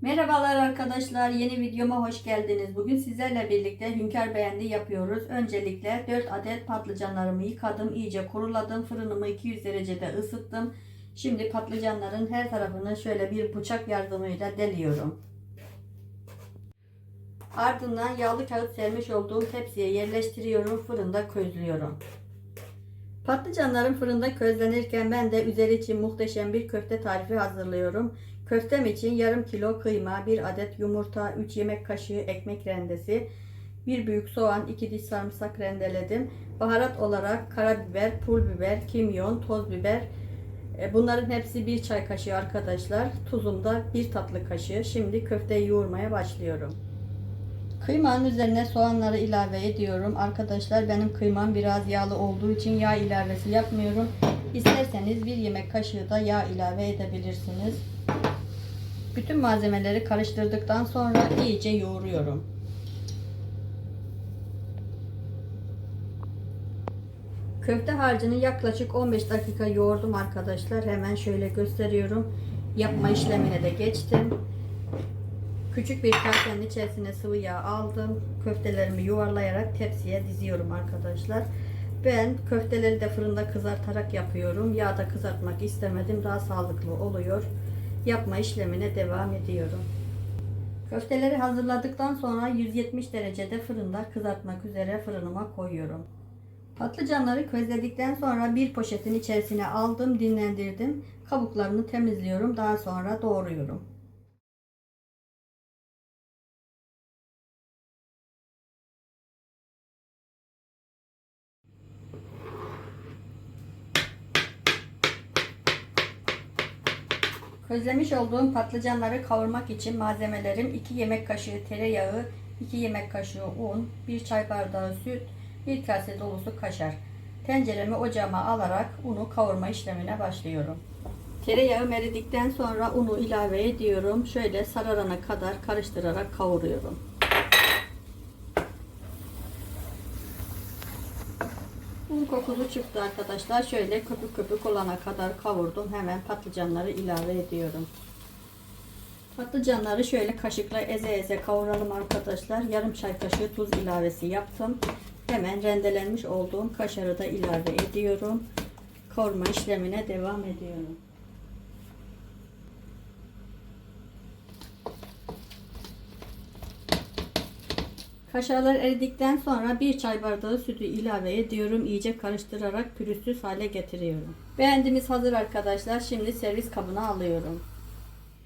Merhabalar arkadaşlar, yeni videoma hoş geldiniz. Bugün sizlerle birlikte hünkar beğendi yapıyoruz. Öncelikle 4 adet patlıcanlarımı yıkadım, iyice kuruladım. Fırınımı 200 derecede ısıttım. Şimdi patlıcanların her tarafını şöyle bir bıçak yardımıyla deliyorum. Ardından yağlı kağıt sermiş olduğum tepsiye yerleştiriyorum, fırında közlüyorum. Patlıcanlarım fırında közlenirken ben de üzeri için muhteşem bir köfte tarifi hazırlıyorum. Köftem için yarım kilo kıyma, 1 adet yumurta, 3 yemek kaşığı ekmek rendesi, 1 büyük soğan, 2 diş sarımsak rendeledim. Baharat olarak karabiber, pul biber, kimyon, toz biber. E, Bunların hepsi 1 çay kaşığı arkadaşlar. Tuzum da 1 tatlı kaşığı. Şimdi köfteyi yoğurmaya başlıyorum. Kıymanın üzerine soğanları ilave ediyorum. Arkadaşlar benim kıymam biraz yağlı olduğu için yağ ilavesi yapmıyorum. İsterseniz bir yemek kaşığı da yağ ilave edebilirsiniz. Bütün malzemeleri karıştırdıktan sonra iyice yoğuruyorum. Köfte harcını yaklaşık 15 dakika yoğurdum arkadaşlar. Hemen şöyle gösteriyorum. Yapma işlemine de geçtim. Küçük bir kasenin içerisine sıvı yağ aldım. Köftelerimi yuvarlayarak tepsiye diziyorum arkadaşlar. Ben köfteleri de fırında kızartarak yapıyorum. Yağda kızartmak istemedim. Daha sağlıklı oluyor. Yapma işlemine devam ediyorum. Köfteleri hazırladıktan sonra 170 derecede fırında kızartmak üzere fırınıma koyuyorum. Patlıcanları közledikten sonra bir poşetin içerisine aldım, dinlendirdim. Kabuklarını temizliyorum. Daha sonra doğruyorum. Közlemiş olduğum patlıcanları kavurmak için malzemelerim 2 yemek kaşığı tereyağı, 2 yemek kaşığı un, 1 çay bardağı süt, 1 kase dolusu kaşar. Tenceremi ocağıma alarak unu kavurma işlemine başlıyorum. Tereyağı eridikten sonra unu ilave ediyorum. Şöyle sararana kadar karıştırarak kavuruyorum. Kokusu çıktı arkadaşlar. Şöyle köpük köpük olana kadar kavurdum. Hemen patlıcanları ilave ediyorum. Patlıcanları şöyle kaşıkla eze eze kavuralım arkadaşlar. Yarım çay kaşığı tuz ilavesi yaptım. Hemen rendelenmiş olduğum kaşarı da ilave ediyorum. Kavurma işlemine devam ediyorum. Kaşarlar eridikten sonra bir çay bardağı sütü ilave ediyorum. İyice karıştırarak pürüzsüz hale getiriyorum. Beğendiğimiz hazır arkadaşlar. Şimdi servis kabına alıyorum.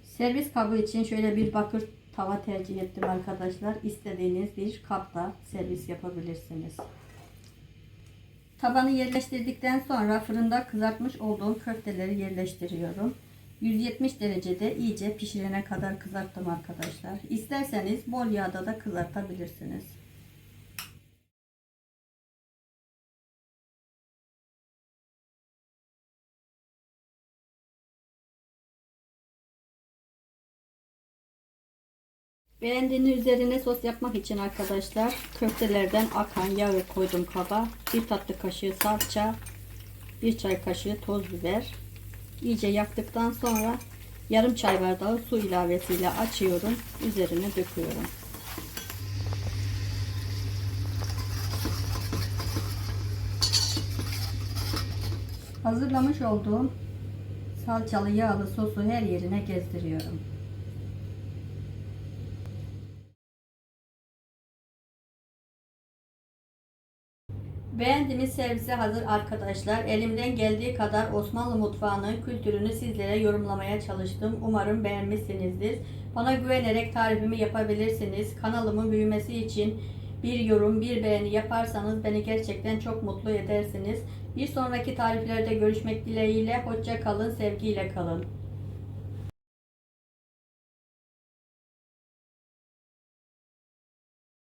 Servis kabı için şöyle bir bakır tava tercih ettim arkadaşlar. İstediğiniz bir kapta servis yapabilirsiniz. Tabanı yerleştirdikten sonra fırında kızartmış olduğum köfteleri yerleştiriyorum. 170 derecede iyice pişirene kadar kızarttım arkadaşlar. İsterseniz bol yağda da kızartabilirsiniz. Beğendiğini üzerine sos yapmak için arkadaşlar köftelerden akan yağı koydum kaba. Bir tatlı kaşığı salça, bir çay kaşığı toz biber. İyice yaktıktan sonra yarım çay bardağı su ilavesiyle açıyorum. Üzerine döküyorum. Hazırlamış olduğum salçalı yağlı sosu her yerine gezdiriyorum. Beğendiğimiz servise hazır arkadaşlar. Elimden geldiği kadar Osmanlı mutfağının kültürünü sizlere yorumlamaya çalıştım. Umarım beğenmişsinizdir. Bana güvenerek tarifimi yapabilirsiniz. Kanalımın büyümesi için bir yorum, bir beğeni yaparsanız beni gerçekten çok mutlu edersiniz. Bir sonraki tariflerde görüşmek dileğiyle. Hoşça kalın, sevgiyle kalın.